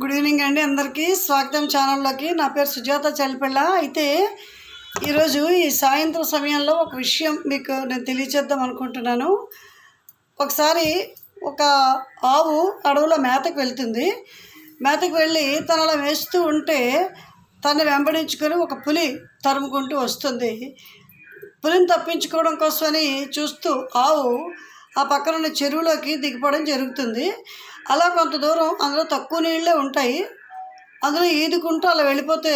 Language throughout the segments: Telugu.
గుడ్ ఈవినింగ్ అండి అందరికీ. స్వాగతం ఛానల్లోకి. నా పేరు సుజాత చలిపిల్ల అయితే ఈరోజు ఈ సాయంత్రం సమయంలో ఒక విషయం మీకు నేను తెలియచేద్దాం అనుకుంటున్నాను. ఒకసారి ఒక ఆవు అడవిలో మేతకు వెళ్తుంది. మేతకు వెళ్ళి తను అలా వేస్తూ ఉంటే తను వెంబడించుకొని ఒక పులి తరుముకుంటూ వస్తుంది. పులిని తప్పించుకోవడం కోసమని చూస్తూ ఆవు ఆ పక్కన ఉన్న చెరువులోకి దిగిపోవడం జరుగుతుంది. అలా కొంత దూరం అందులో తక్కువ నీళ్ళే ఉంటాయి. అందులో ఈదుకుంటూ అలా వెళ్ళిపోతే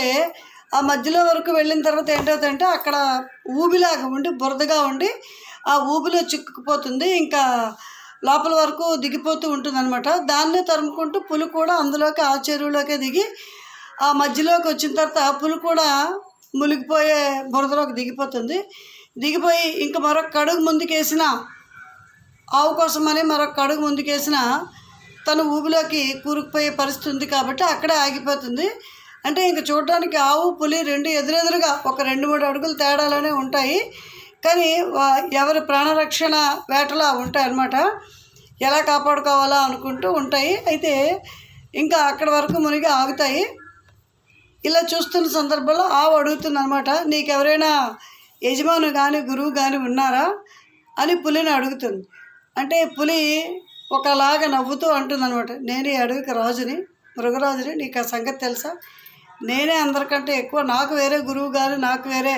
ఆ మధ్యలో వరకు వెళ్ళిన తర్వాత ఏంటవుతుందంటే అక్కడ ఊబిలాగా ఉండి బురదగా ఉండి ఆ ఊబిలో చిక్కుకుపోతుంది. ఇంకా లోపల వరకు దిగిపోతూ ఉంటుంది అనమాట దాన్నే తరుముకుంటూ పులి కూడా అందులోకి ఆ చెరువులోకే దిగి ఆ మధ్యలోకి వచ్చిన తర్వాత ఆ పులి కూడా మునిగిపోయే బురదలోకి దిగిపోతుంది. దిగిపోయి ఇంకా మరొక కడుగు ముందుకేసిన ఆవు కోసమని మరొక అడుగు ముందుకేసిన తను ఊబిలోకి కూరుకుపోయే పరిస్థితి ఉంది కాబట్టి అక్కడే ఆగిపోతుంది. అంటే ఇంక చూడడానికి ఆవు పులి రెండు ఎదురెదురుగా ఒక రెండు మూడు అడుగులు తేడాలోనే ఉంటాయి. కానీ ఎవరి ప్రాణరక్షణ వేటలా ఉంటాయి అన్నమాట ఎలా కాపాడుకోవాలా అనుకుంటూ ఉంటాయి. అయితే ఇంకా అక్కడి వరకు మునిగి ఆగుతాయి. ఇలా చూస్తున్న సందర్భంలో ఆవు అడుగుతుంది అనమాట నీకెవరైనా యజమాను కానీ గురువు కానీ ఉన్నారా? అని పులిని అడుగుతుంది. అంటే పులి ఒకలాగా నవ్వుతూ అంటుంది అనమాట నేను ఈ అడవికి రాజుని మృగరాజుని నీకు ఆ సంగతి తెలుసా? నేనే అందరికంటే ఎక్కువ నాకు వేరే గురువు కానీ నాకు వేరే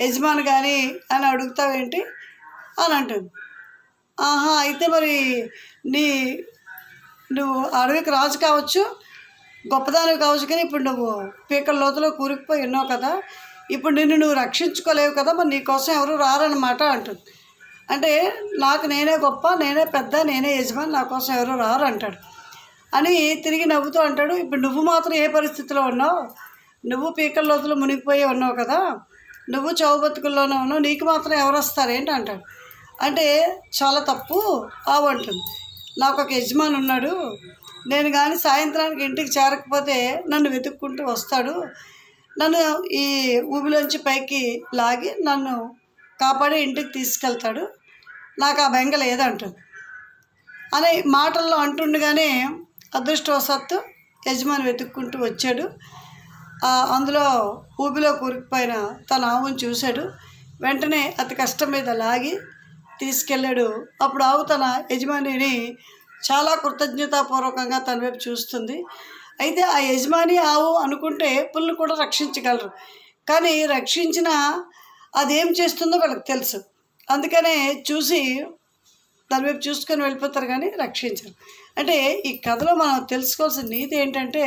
యజమాని కానీ అని అడుగుతావేంటి అని అంటుంది. ఆహా అయితే మరి నీ నువ్వు అడవికి రాజు కావచ్చు గొప్పదానికి కావచ్చు కానీ ఇప్పుడు నువ్వు పీకల లోతులో కూరుకుపోయి ఉన్నావు కదా ఇప్పుడు నిన్ను నువ్వు రక్షించుకోలేవు కదా మరి నీకోసం ఎవరు రారనమాట అంటుంది. అంటే నాకు నేనే గొప్ప నేనే పెద్ద నేనే యజమాని నా కోసం ఎవరు రారు అంటాడు. అని తిరిగి నవ్వుతూ అంటాడు. ఇప్పుడు నువ్వు మాత్రం ఏ పరిస్థితిలో ఉన్నావు? నువ్వు పీకల్లోతులు మునిగిపోయి ఉన్నావు కదా? నువ్వు చౌబతుకుల్లోనే ఉన్నావు. నీకు మాత్రం ఎవరు వస్తారేంటి అంటాడు. అంటే చాలా తప్పు ఆవు అంటుంది. నాకు ఒక యజమాని ఉన్నాడు. నేను కానీ సాయంత్రానికి ఇంటికి చేరకపోతే నన్ను వెతుక్కుంటూ వస్తాడు. నన్ను ఈ ఊబిలోంచి పైకి లాగి నన్ను కాపాడి ఇంటికి తీసుకెళ్తాడు. నాకు ఆ బెంగ లేదంటుంది. అనే మాటల్లో అంటుండగానే అదృష్టవశాత్తు యజమాని వెతుక్కుంటూ వచ్చాడు. అందులో ఊబిలో కూరుకుపోయిన తన ఆవును చూశాడు. వెంటనే అతి కష్టం మీద లాగి తీసుకెళ్ళాడు. అప్పుడు ఆవు తన యజమానిని చాలా కృతజ్ఞతాపూర్వకంగా తన వైపు చూస్తుంది. అయితే ఆ యజమాని ఆవు అనుకుంటే పుల్ని కూడా రక్షించగలరు. కానీ రక్షించిన అదేం చేస్తుందో వాళ్ళకి తెలుసు. అందుకనే చూసి దాని వైపు చూసుకొని వెళ్ళిపోతారు కానీ రక్షించరు. అంటే ఈ కథలో మనం తెలుసుకోవాల్సిన నీతి ఏంటంటే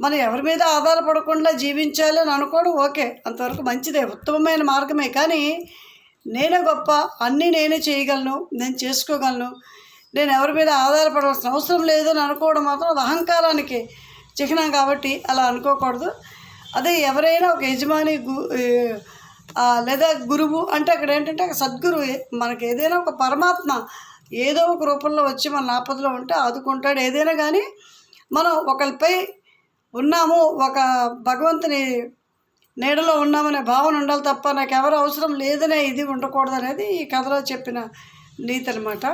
మనం ఎవరి మీద ఆధారపడకుండా జీవించాలి అని అనుకోవడం ఓకే అంతవరకు మంచిదే ఉత్తమమైన మార్గమే. కానీ నేనే గొప్ప అన్నీ నేనే చేయగలను నేను చేసుకోగలను నేను ఎవరి మీద ఆధారపడాల్సిన అవసరం లేదు అని అనుకోవడం మాత్రం అది అహంకారానికి చిహ్నం కాబట్టి అలా అనుకోకూడదు. అదే ఎవరైనా ఒక యజమాని గు లేదా గురువు అంటే అక్కడ ఏంటంటే సద్గురువు మనకి ఏదైనా ఒక పరమాత్మ ఏదో ఒక రూపంలో వచ్చి మన ఆపదలో ఉంటే ఆదుకుంటాడు. ఏదైనా కానీ మనం ఒకరిపై ఉన్నాము ఒక భగవంతుని నీడలో ఉన్నామనే భావన ఉండాలి తప్ప నాకు ఎవరు అవసరం లేదనే ఇది ఉండకూడదు అనేది ఈ కథలో చెప్పిన నీతి అనమాట